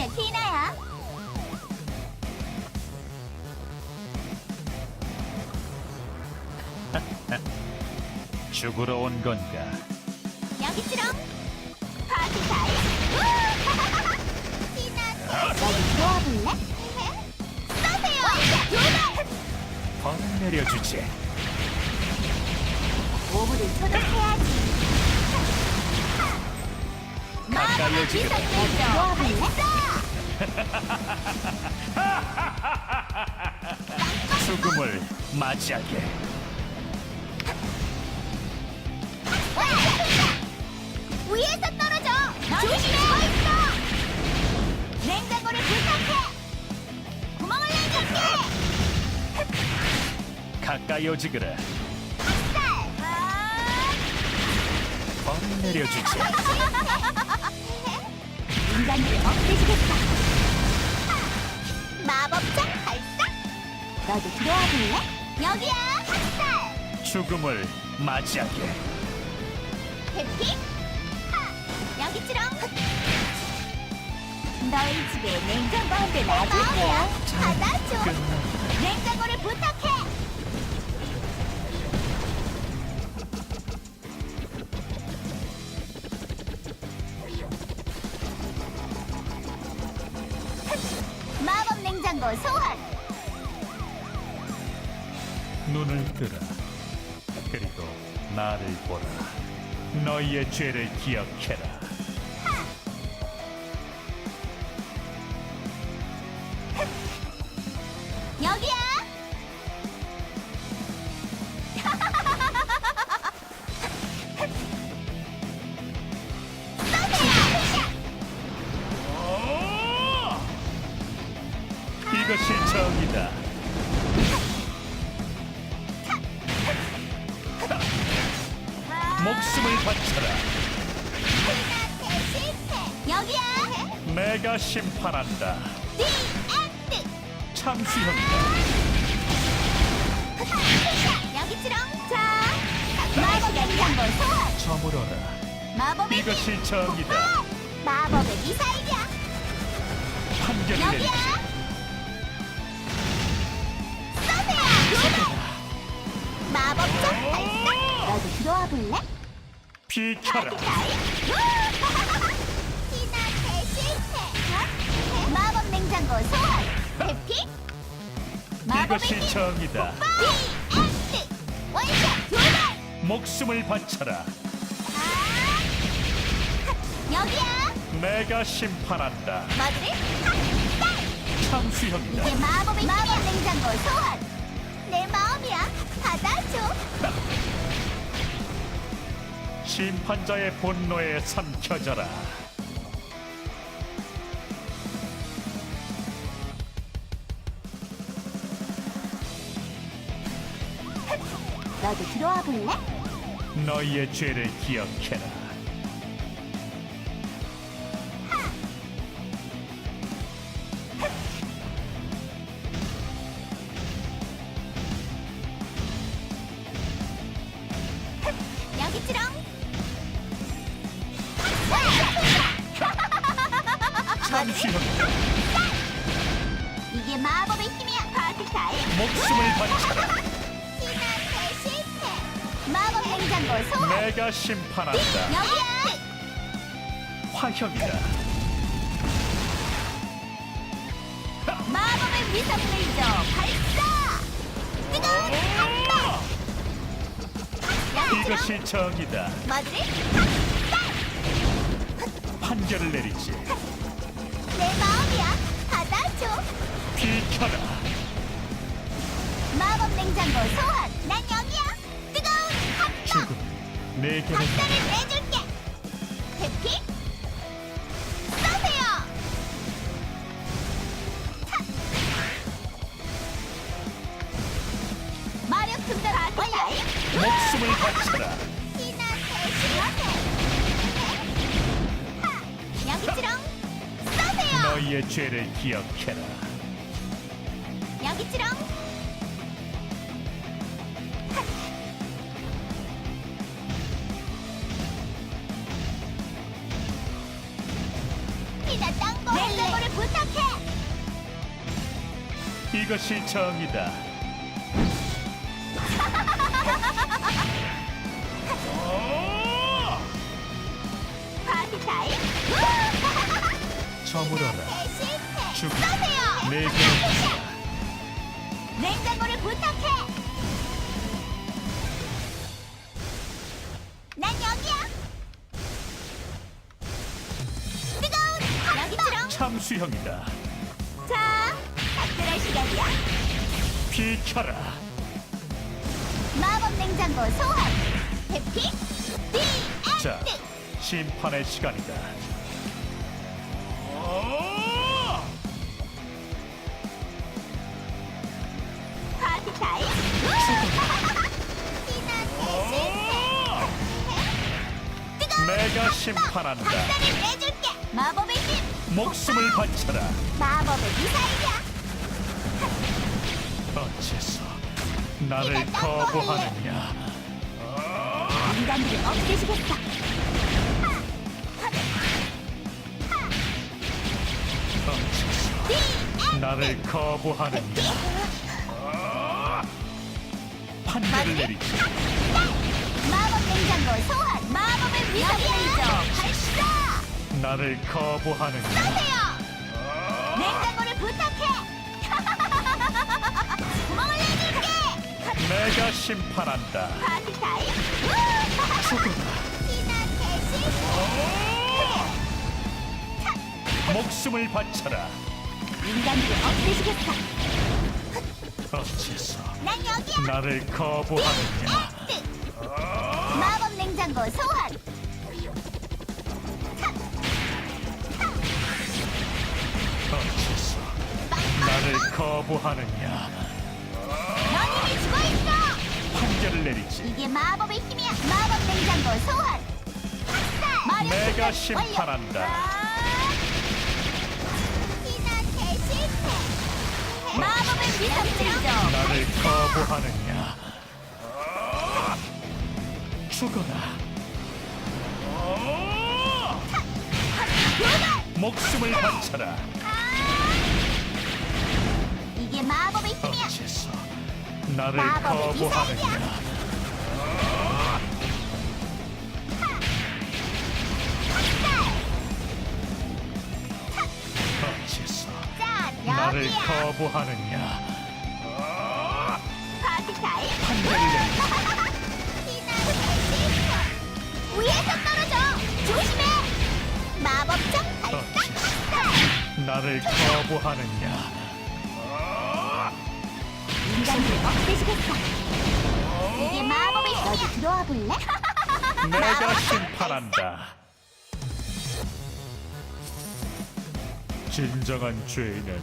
소녀 티나야. 죽으러 온 건가? 여기 지롱. 파티 타임. 우! 티나 여기 도와볼래? 쏘세요. 도발. 벌 내려주지. 오브를 소독해야지. 가까이? 죽음을 맞이하게. 위에서 떨어져! 조심해! 있어! 냉장고를 부탁해! 구멍을 내줄게! 가까이 오지 그래. 벌 내려주지. 인간들을 없애주겠다! 마법장 발사! 너도 들어와 볼래? 여기야! 학살! 죽음을 맞이하게. 하! 여기 지롱! 너희 집에 냉장고 한 대 놔줄게요. 받아줘. 끝나. 냉장고를 부탁해. 냉장고 소환. 눈을 뜨라. 그리고 나를 보라. 너희의 죄를 기억해라. 목숨을 바쳐라. 여기야. 내가 심판한다. 디 엔드. 참수형이다. 여기 지롱. 자. 마법 냉장고 소환. 저물어라. 마법의 이것이 정이다. 아! 마법의 미사일이야. 판결을 여기야. 내리지. 쏘세요. 마법적 발사. 너도 들어와 볼래? 비켜라. 티나테 실패. 마법 냉장고 소환. 해피. 마법의 이것이 힘. 정이다. 디엔드. 원샷 도발. 목숨을 바쳐라. 아! 여기야. 내가 심판한다. 머리를 탁. 참수형이다. 이게 마법의 마법 냉장고 소환. 내 마음이야. 받아줘. 심판자의 분노에 삼켜져라. 너도 들어와 볼래? 너희의 죄를 기억해라. 참수형이다. 이게 마법의 힘이야. 파티 타임. 목숨을 바쳐라. 티나테 실패. 마법 냉장고 소환. 내가 심판한다. 여기야. 화형이다. 마법의 위성 레이저 발사. 뜨거운 한방. 이것이 정이다. 머리를 판결을 내리지. 내 마음이야. 받아줘. 비켜라. 마법 냉장고 소환. 난 여기야. 뜨거운 한방. 죽음. 내게는 박살을 내줄게. 해피. 쏘세요. 탁. 마력 충전 완료. 목숨을 바쳐라. 너희의 죄를 기억해라. 여기 찌렁. 이것이 정이다. 어! 파티 타임. 저물어라. 죽. 쏘세요. 내게 냉장고를 부탁해. 난 여기야. 뜨거운 여기처럼. 참수형이다. 자, 작별할 시간이야. 비켜라. 마법 냉장고 소환. 해피 비 자. 심판의 시간이다. 파티 타임. 내가 심판한다. 박살을 내줄게. 마법의 힘. 목숨을 바쳐라. 마법의 미사일이야. 어째서 나를 거부하느냐? 인간들을 없애시겠다. 어 나를 거부하느냐? 판결을 내리지. 마법 냉장고 소환. 마법의 미사일이죠. 발사. 나를 거부하느냐? 쏘세요. 냉장고를 부탁해. 구멍을 내줄게. 내가 심판한다. 파티 타임. 티나테 목숨을 바쳐라. 인간들을 없애시겠다. 어째서 난 여기야. 나를 거부하느냐? 엔드. 마법 냉장고 소환. 어째서 나를 거부하느냐? 넌 이미 죽어 있어. 판결을 내리지. 이게 마법의 힘이야. 마법 냉장고 소환. 내가 심판한다. 아. 마법의 미사일이죠. 나를 거부하느냐? 죽어라. 목숨을 바쳐라. 이게 마법의 힘이야. 어째서 나를 마법의 거부하느냐? 나를. 거부하느냐? 파티 타임. 실패. 위에서 떨어져. 조심해. 마법적 발사. 학살. 나를 거부하느냐? 인간들 없애시겠어. 이게 마법의 힘이야. 들어와 볼래? 내가 심판한다. 진정한 죄인은